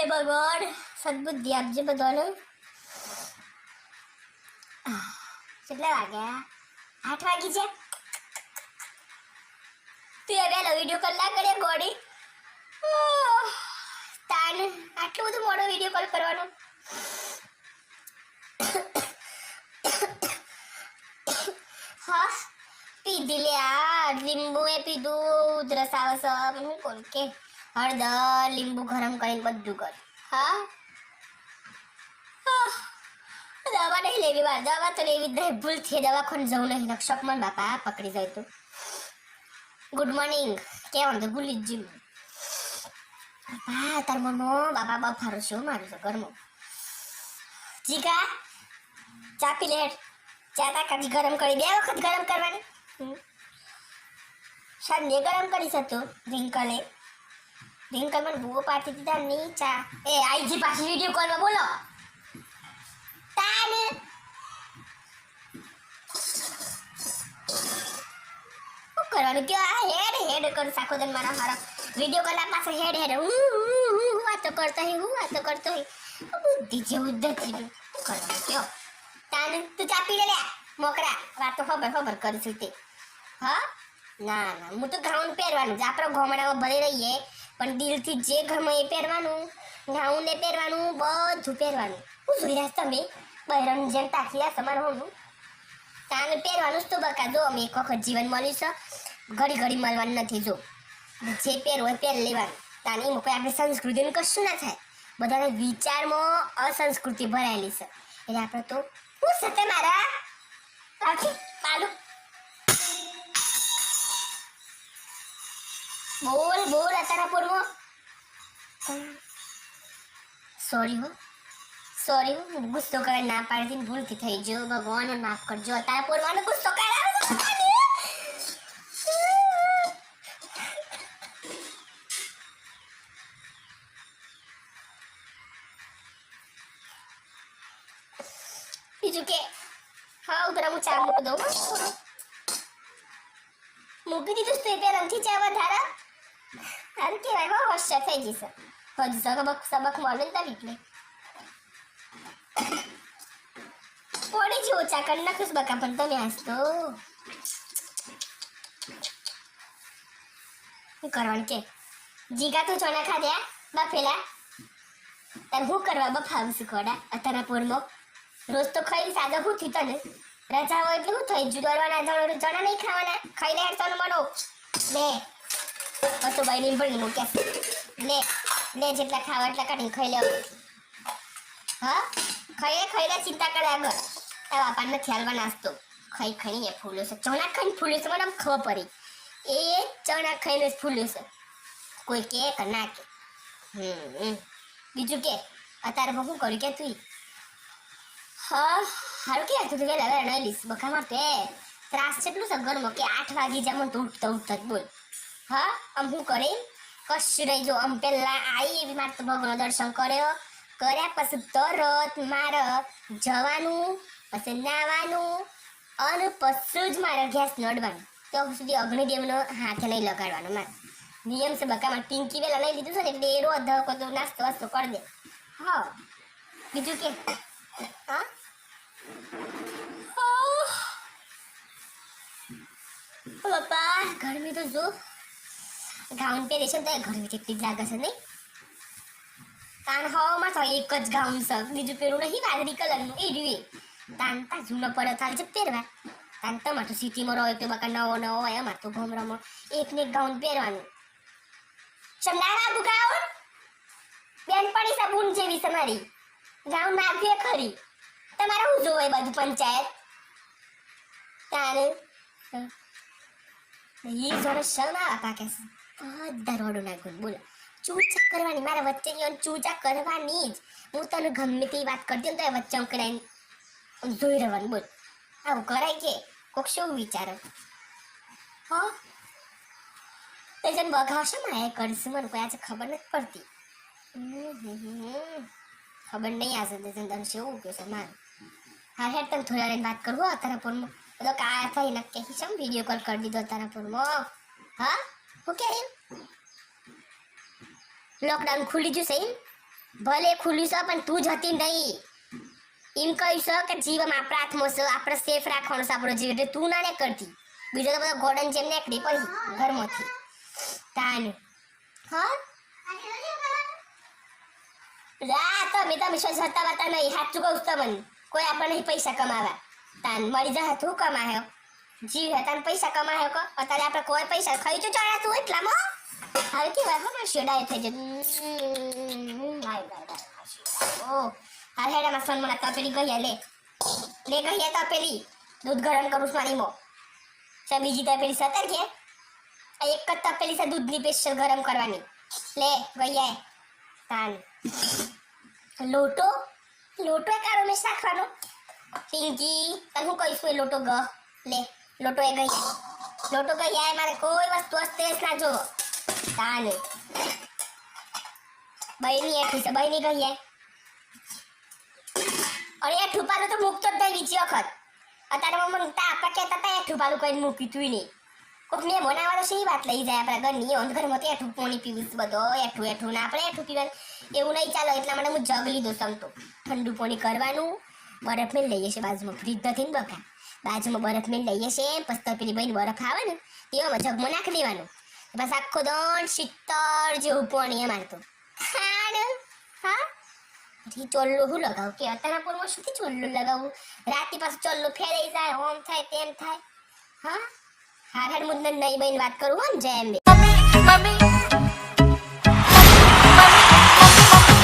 હે ભગવાન, સદબુદ્ધિ આપજે બધાને કેટલા વાગ્યા? આઠ વાગી છે. તું હવે વીડિયો કોલ ના કરે, ગોડી. તાન, આટલું બધું મોડો વીડિયો કોલ કરવાનો. હા, પીધી લે આ લીંબુ એ પીધું, ઉધરસ આવે છે હું કોણ કે? હળદર, લીંબુ ગરમ કરીને બધું કર. હા? દવા નહીં લેવી બાર દવા તો લેવી જ નહીં. ભૂલથી દવાખાને જવું નહીં. નક્ષકમાં બાપા પકડી જાય તો. ગુડ મોર્નિંગ કેવાનું તો ભૂલી જ જીવ બાપા, તાર મનો બાપા બફારો છું મારું તો ઘરમાં. જીગા, ચા પી લેટ ચા તા કાજી ગરમ કરી બે વખત ગરમ કરવાની. સાંજે ગરમ કરી શકતો રિંકલે રિંકલ મને ભૂવો પાડતી દીધા તાર ચા એ આઈજી પાછી વીડિયો કોલમાં બોલો. તાને. શું કરવાનું? કે આ હેડ હેડ કરું સાખો દન મારા મારા વીડિયો કોલ પાસે હેડ હેડ. હું હું હું વાતો કરતો હે હું વાતો કરતો હે બુદ્ધિ જેવું જ કરવાનું? કયો? તાને, તું ચા પી લે મોકરા વાતો ખબર ખબર કરીશું તે. હા? ના ના, હું તો ગ્રાઉન્ડ પહેરવાનું જ આપણો ઘોમડામાં ભરી રહીએ. પણ દિલથી જે ગમે એ પહેરવાનું નાવું ને પહેરવાનું, બધું પહેરવાનું. હું જોઈ રહ્યા તમે? બહેરણ જેમ તાકી રહ્યા હોવું તાને પહેરવાનું જ તો બકા. જો અમે એક વખત જીવન મળ્યું ઘડી ઘડી મળવાનું નથી, જો. જે પહેરવું હોય પહેર લેવાનું. તાને એમ કોઈ આપણે સંસ્કૃતિનું કશું ના થાય. બધાના વિચારમાં અસંસ્કૃતિ ભરાયેલી છે. એટલે આપણે તો હું સતે મારા? પાલું બોલ બોલ અતારા પૂર્વ સોરી હો. સોરી હું. ગુસ્સો કરે ના પાડતી ભૂલથી થઈ ગયો. ભગવાન માફ કરજો. અતારા પૂર્વાનો ગુસ્સો કરાવે બીજું કે? હા ચા મૂકી દઉં. મૂકી દીધું તો એ રમથી ચા વધારા? સારું કહેવાય હો હોશિયાર થઈ જશે હજુ સબક સબક મળે તારી એટલે કોણી જેવો ચા કરી નાખીશ બકા પણ તમે આજ તો શું કરવાનું કે જીગા તું ચોના ખાધ્યા બફેલા તાર હું કરવા બફાવું છું ખોડા અત્યારના પોરમાં રોજ તો ખાઈ સાદો હું થી તને રજા હોય એટલે હું થઈ જુદરવાના જણ જણા નહીં ખાવાના ખાઈ લે તને મનો લે તો ભાઈ ની પણ મૂક્યા લે લે જેટલા ખાવા એટલા કાઢીને ખાઈ લેવા હા? ખાઈ ખાઈને ચિંતા કરે આગળ. તારા બાપાને નથી નાસ્તો. ખાઈ એ ફૂલ્યો છે. ચણા ખાઈને ફૂલ્યો છે, મને આમ ખબર પડી. એ ચણા ખાઈને જ ફૂલ્યો છે. કોઈ કે કે ના કે. હમ. બીજું કે, અત્યારે બહુ કર્યું કે તું? હા, હારું કે, તું વેલા નહીં લીસ બકા માર તે ત્રાસ છે છે ઘરમાં કે આઠ વાગી જાય મને તો ઉઠતા ઉઠતા જ બોલ. હા, આમ હું કરી? કશું નહીં, જો આમ પેલા આવી એવી મારે તો ભગવાનનો દર્શન કર્યો. કર્યા પછી તરત મારે જવાનું, પછી નાવાનું, અને પછી જ મારે ગેસ નડવાનું તો સુધી અગ્નિદેવનો હાથે નહીં લગાડવાનો મારે. નિયમ છે બકામાં પિંકી વેલા લઈ લીધું છે ને, એટલે એ ધક્કો તો નાસ્તો વાસ્તો કરી દે. હા. બીજું કે? હા? પપ્પા, ગરમી તો જો ગાઉન પહેરે છે તો ગરમી કેટલી જ છે નહીં તાણ હવામાં તો એક જ ગાઉન છે બીજું પહેરું નહીં વાદળી કલરનું એ રહ્યું તાન તા જૂનો પડે થાય છે પહેરવા તાન તમારે તો સિટીમાં રહો તો બકા નવો નવો હોય અમારે તો ગોમરામાં એક ને એક ગાઉન પહેરવાનું ચંદાના બુ ગાઉન બેનપણી સબૂન જેવી છે મારી ગાઉન નાખીએ ખરી તમારે શું જોવે બધું પંચાયત તારે એ જોડે શરમ આવે કે છે બધા રોડો નાખું બોલો. ચૂચા કરવાની, મારા વચ્ચે ની ચૂચા કરવાની જ. હું તને ગમે તે વાત કરતી તો એ વચ્ચે અંકડાઈને જોઈ રહેવાનું. બોલ. આવું કરાય કે? કોક શું વિચારે? હ? તે જન બગાવશે માં એ કરશે. મને કોઈ આજે ખબર નથી પડતી. ખબર નહીં આજે. તે જન તને શું કહે છે? મારું. હા, હેડ તમે થોડી વાર વાત કરું, હો, તારા ફોનમાં. બધો કા થઈ નક્કી છે વીડિયો કોલ કરી દીધો તારા ફોનમાં? હા? હું કે એમ લોકડાઉન ખુલી છે એમ ભલે ખુલ્યું છે પણ તું જતી નહીં એમ કહ્યું છે કે જીવ આપણા હાથમાં છે આપણે સેફ રાખવાનો છે આપણો જીવ એટલે તું ના ને કરતી બીજો તો બધા ગોડન જેમ નીકળી પડી, ઘરમાંથી. તાન. હા રા તમે તમે શું જતા વાતા નહીં. સાચું કહું તમને. કોઈ આપણને પૈસા કમાવા. તાન, મળી જા, તું કમાયો જીવ હતા ને પૈસા કમાયો કો અત્યારે આપણે કોઈ પૈસા ખાઈ તો ચડાતું એટલામાં હવે કેવા ખબર? શેડાય થઈ જતું લાય લાય ઓ, હાલ હેડામાં સોન મને તપેલી ગઈ લે. લે ગઈ તપેલી. દૂધ ગરમ કરું છું, મારી મો. છે, બીજી તપેલી સતર કે એક જ તપેલી છે, દૂધની સ્પેશિયલ ગરમ કરવાની. લે, ગઈ તાન. લોટો? લોટો એ કારો મેં રાખવાનો પિંકી તને હું કહીશું એ લોટો ગ. લે. લોટો એ ગઈ. લોટો ગઈ, આય મારે કોઈ વસ્તુ અસ્તેસ ના જો તાને. બહેની એઠી છે બહેની આય અરે, એ ઠુપાલું તો મૂકતો જ નહીં બીજી વખત. અત્યારે મમ્મી તા આપણે કહેતા હતા, એ ઠુપાલું કઈ મૂક્યું તું નહીં. કોક મેં બનાવવાનો છે, એ વાત લઈ જાય આપણા ઘરની. ઓન ઘરમાં તો એઠું પોણી પીવું બધો એઠું એઠું ના આપણે એઠું પીવાનું. એવું નહીં ચાલે, એટલા માટે હું જગ લીધું સમતો ઠંડુ પાણી કરવાનું. બરફ મેં લઈએ છીએ બાજુમાં ફ્રીજ નથી ને બકા બાજુમાં બરફ મેં લઈએ છીએ પછી પેલી બહેન બરફ આવે ને, તેવામાં જગમાં નાખી દેવાનું. બસ આખો દોણ શીતળ જેવું પાણી એમ તો ખાડ, હા? પછી ચોલ્લો હું લગાવું? કે અત્યારના પૂર્વ શું ચોલ્લો લગાવું? રાતે પાછું ચોલ્લો ફેરાઈ જાય, ઓમ થાય તેમ થાય. હા? હાર હાર મુદ્દન નહીં બહેન વાત કરું, હો ને, જય અંબે